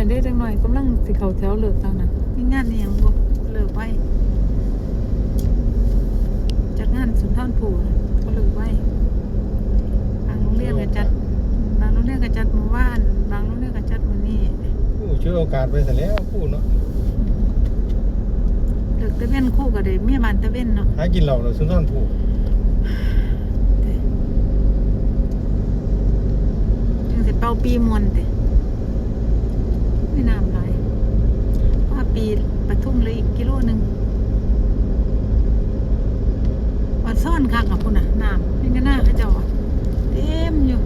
ี่ยได้จังหน่อยกำลังสิเขาแถวเลือกตั้งนะมีงานนี่ยังบ่เลือกไว้จัดงานสุนทรภูนะก็เลือกไว้บางโรงเรียนก็จัด บางโรงเรียนก็จัดหมู่บ้าน บางโรงเรียนก็จัดมันนี้ผู้ช่วยโอกาสไปซะแล้วผู้เนาะเลือกตะเวนคู่ก็ได้มีบานตะเวนเนาะหากินเหล่าเนาะสุนทรภูจังสิเป้าปีมวนติ บีปทุมเลยอีกกิโลหนึ่งวันซ่อนค่ะกับคุณน่ะน้ำนี่ก็น่าขจรเต็มอยู่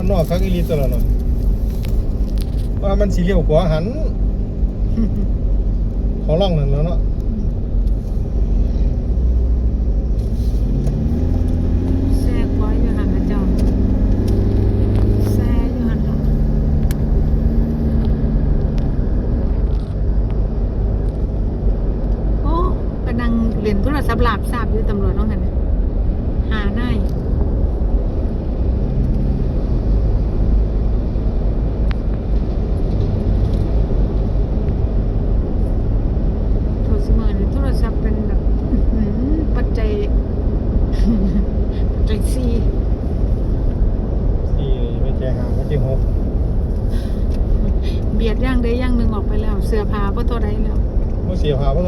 มันนอกคักอีลีตัวละเนาะว่ามันสีเหลี้ยวขวาหัน ขอล่องหนั่นแล้วเนาะแซ่บว้ยู่หันนะเจ้าแซ่ยู่หันเนระดังเลนโทรศัพท์หลาบสาบอยู่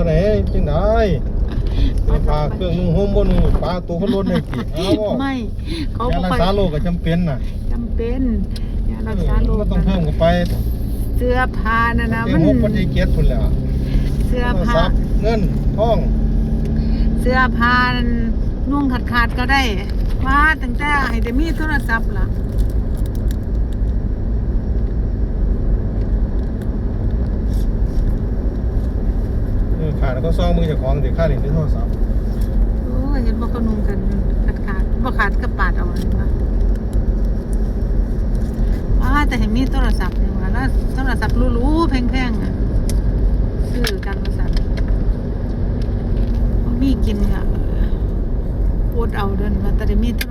ท่าไหร่จังได๋เสื้อผ้าเครื่องนุ่งห่มบ่นุ่งปลาตัวคนรถได้กี่เอาบ่ไม่เขายาบ่รักค่อยษาโรคก็จำเป็นน่ะจำเป็นยารักษาโรคก็ต้องเพิ่มเข้าไป เสื้อผ้านั่นนะเต็มัมนหกปฏิเกียรติพุ่นแหล้วเสื้อโทรผ้าศัพท์เงินทอง เสื้อผ้านั่นนุ่งขาดขาดๆก็ได้ว่าตั้งแต่ให้แต่มีโทรศัพท์ล่ะ เออ ขาดแล้วก็ซ่องมือเจ้าของสิค่าเล่นในโทรศัพท์โอ้ยเห็นบ่เขานุ่งกันขาดขาดๆบ่ขาดก็ปาดเอาเลยว่าว่าแต่ให้มีโทรศัพท์นี่ว่าแล้วโทรศัพท์หรูๆแพงๆอะซื้อกันว่าซั่นบ่มีกินก็อดเอาเดินว่าแต่ได้มีโทร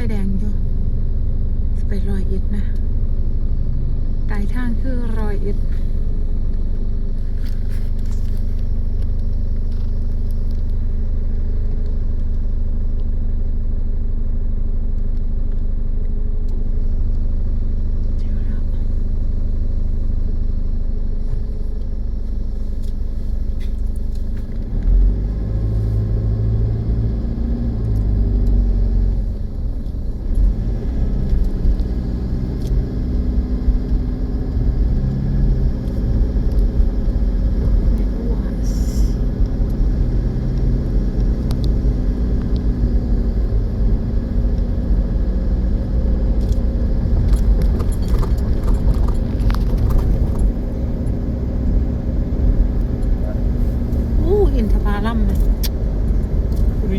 ไฟแดงอยู่สิไปรอยเอ็ดนะปลายทางคือรอยเอ็ดเดี๋ยวแล้วไม่รู้ว่าอู้อินทผลัมเลย คุณ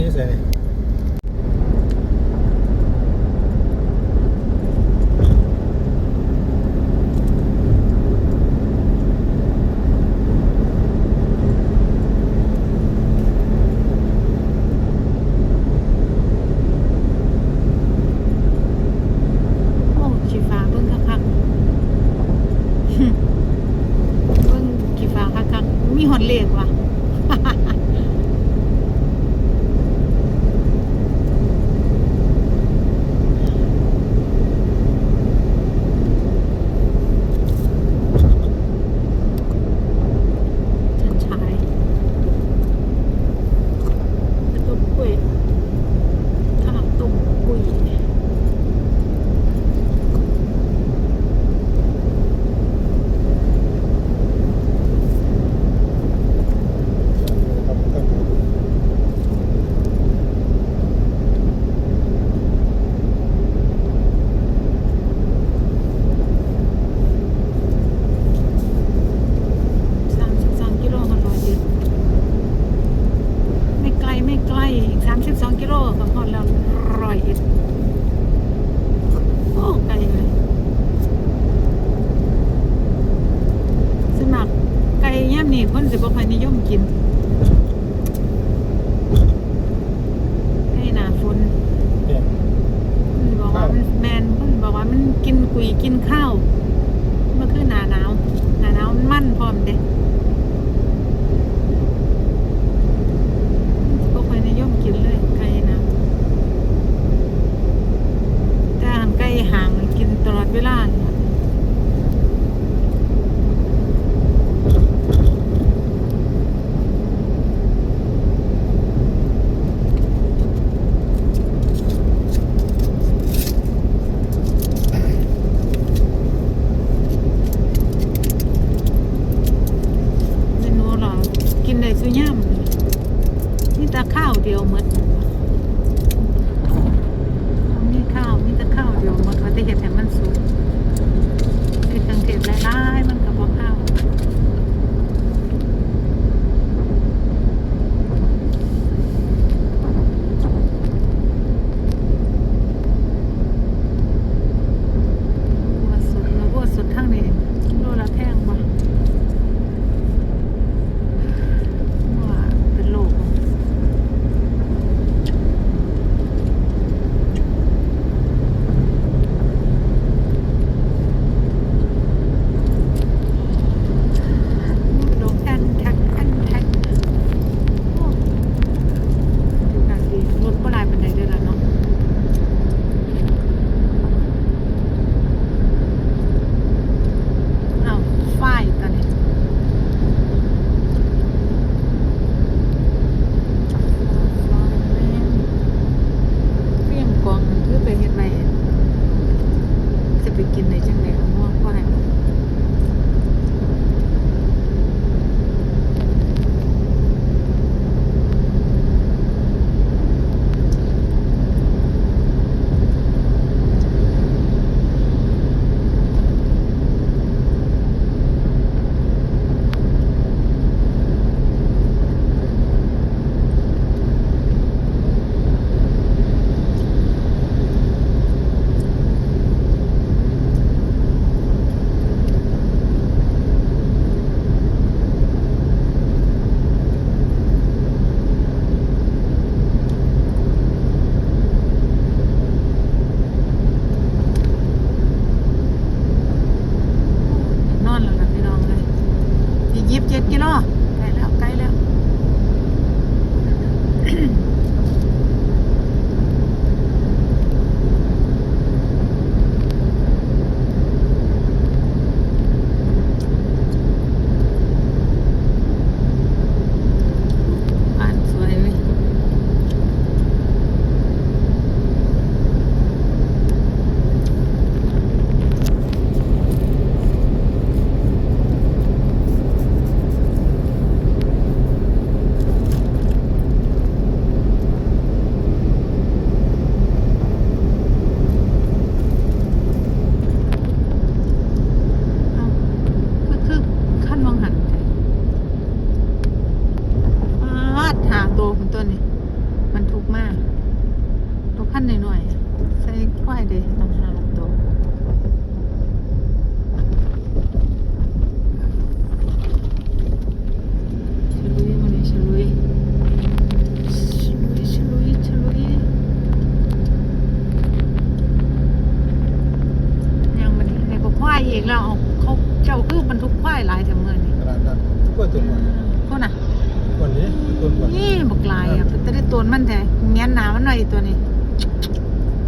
วิกิน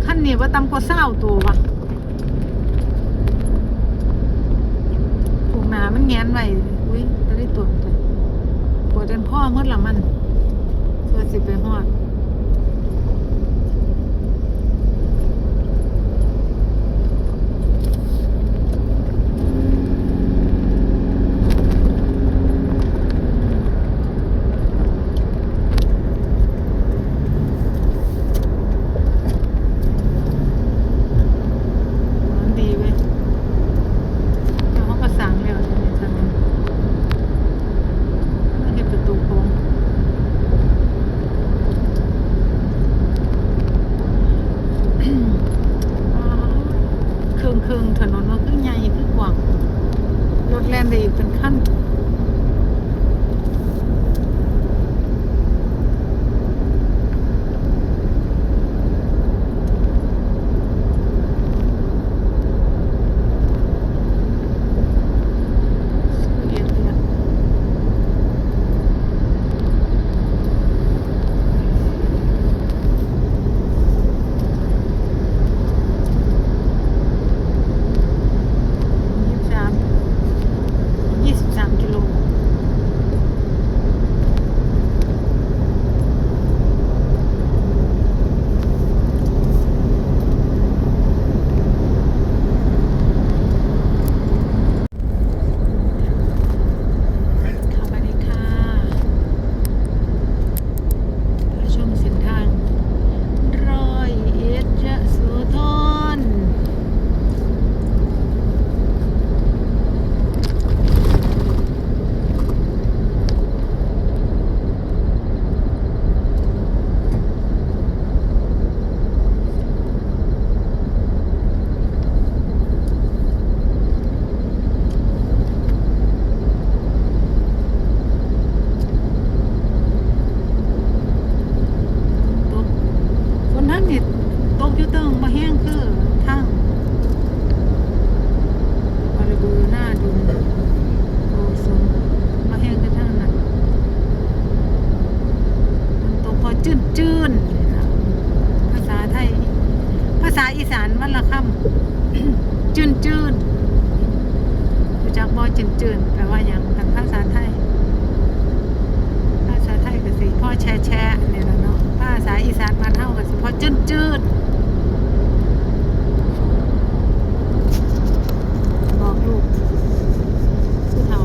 ขั้นนี้ว่าต่งกว่าเศร้าตัววะผูกหนามันแงนไว้อุ้ยจะได้ตัวตัวปวดเป็นพ่อเมื่อละมันตัวสิบไปหอด Leben kann. จักบ่จืนจืนแปลว่าอย่างทางภาษาไทย ภาษาไทยก็สิพ่อแช่แช่เนี่ยละเนาะภาษาอีสานบ้านเฮาก็สิพ่อจืนจืนบอกลูกผู้เฒ่า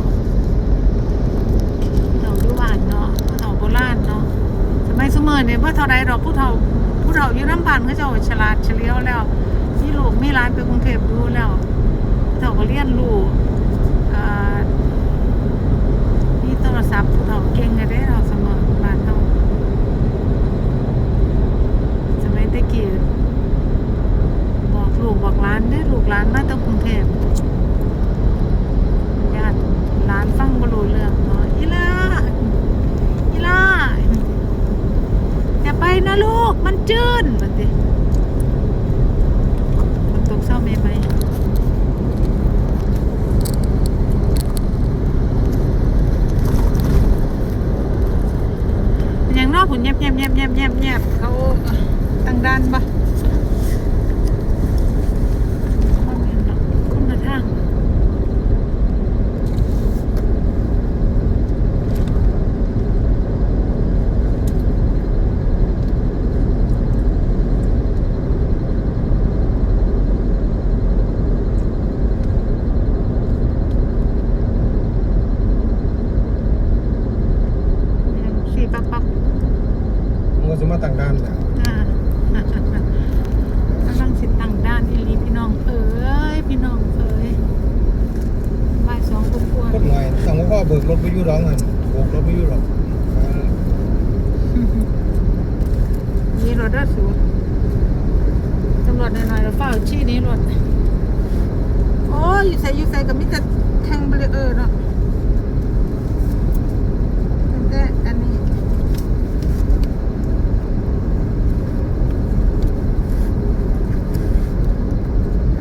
ผู้เฒ่าอยู่บ้านเนาะผู้เฒ่าโบราณเนาะสมัยสมัยเนี่ยบ่เท่าใดดอกผู้เฒ่าผู้เฒ่าอยู่น้ำบ้านเขาเจ้าฉลาดเฉลียวแล้วมีลูกมีหลานไปกรุงเทพดูแล้วเฒ่าก็เรียนรู้อ่า มีโทรศัพท์ผู้เฒ่าเก่งกันได้เราเสมอบ้านเฮาสมัยตะกี้บอกลูกบอกหลานเด้ลูกหลานมาจากกรุงเทพญาติหลานฟังบ่รู้เรื่องเนาะอีล่าอีล่าอย่าไปนะลูกมันจืดมันดิฝนตกเศร้าไหมไหมมันยังน อกผุนแยบเงียบเงียบเงียบเขาตั้งด้านปะคนเดียวเนาะคนละทาง สี่ปักปัก มันก็จะมาต่างด้านนะ อ่ากำลังสิตั้งด้านอีหลีพี่น้องเอ้ยพี่น้องเอ้ยบ่ายสองกว่า ก็หน่อยสั่งว่าพ่อเบิก รถไปยุ่ร้องกันโบกรถไปยุ่หรอกอ่าๆมีรถด้าสูตำรวจหน่อยๆเราเฝ้าชี้นี้รถ โอ้ยอยู่ใส่อยู่ใส่กับมิตรแทงเบลเออร์เนาะแต่อันนี้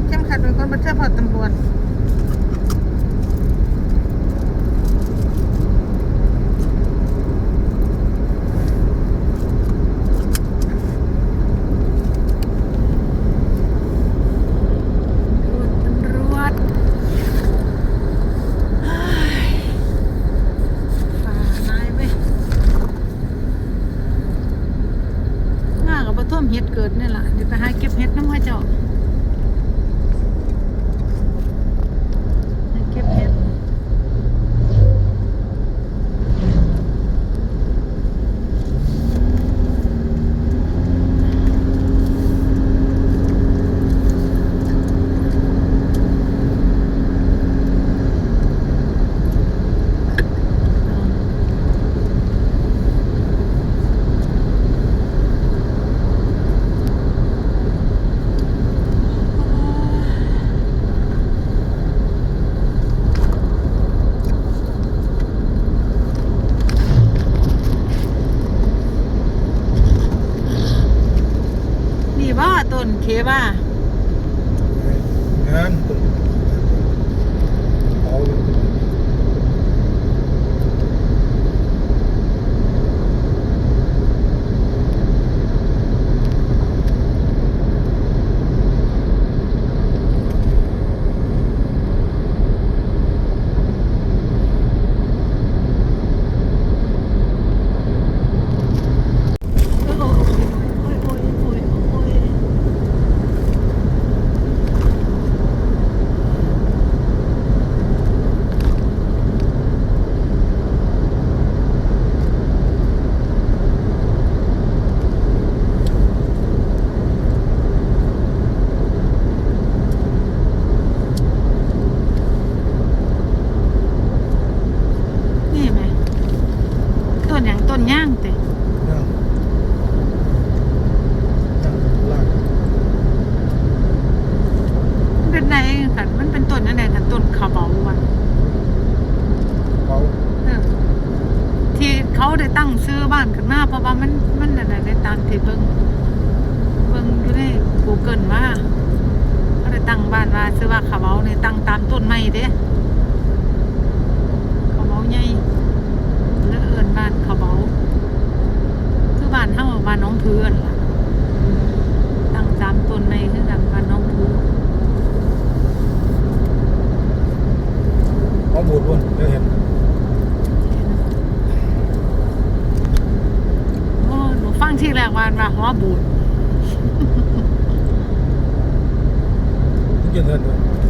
เข้มขัดเป็นคนบัตเทิงพอตำรวจ ตำรวจเฮ้ยฝ่านายเว้ยง่ากับปะท่วม เห็ดเกิดนี่แหละเดี๋ยวไปหาเก็บเห็ดน้ำข้าเจ้าหาเก็บเห็ดนี่ว่าต้น เคว่างานตุ่มเอาอยู่ โอ้ยโอ้ยโอ้ยโอ้ยโอ้ยนี่ไหมต้น อย่างต้นย่างเต Євгенія Гальова.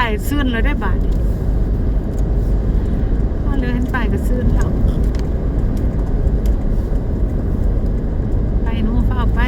ไปซื้นเลยได้บาทว่เรือเห็นไปก็ซื้นแล้วไปนู้นฝ้าไป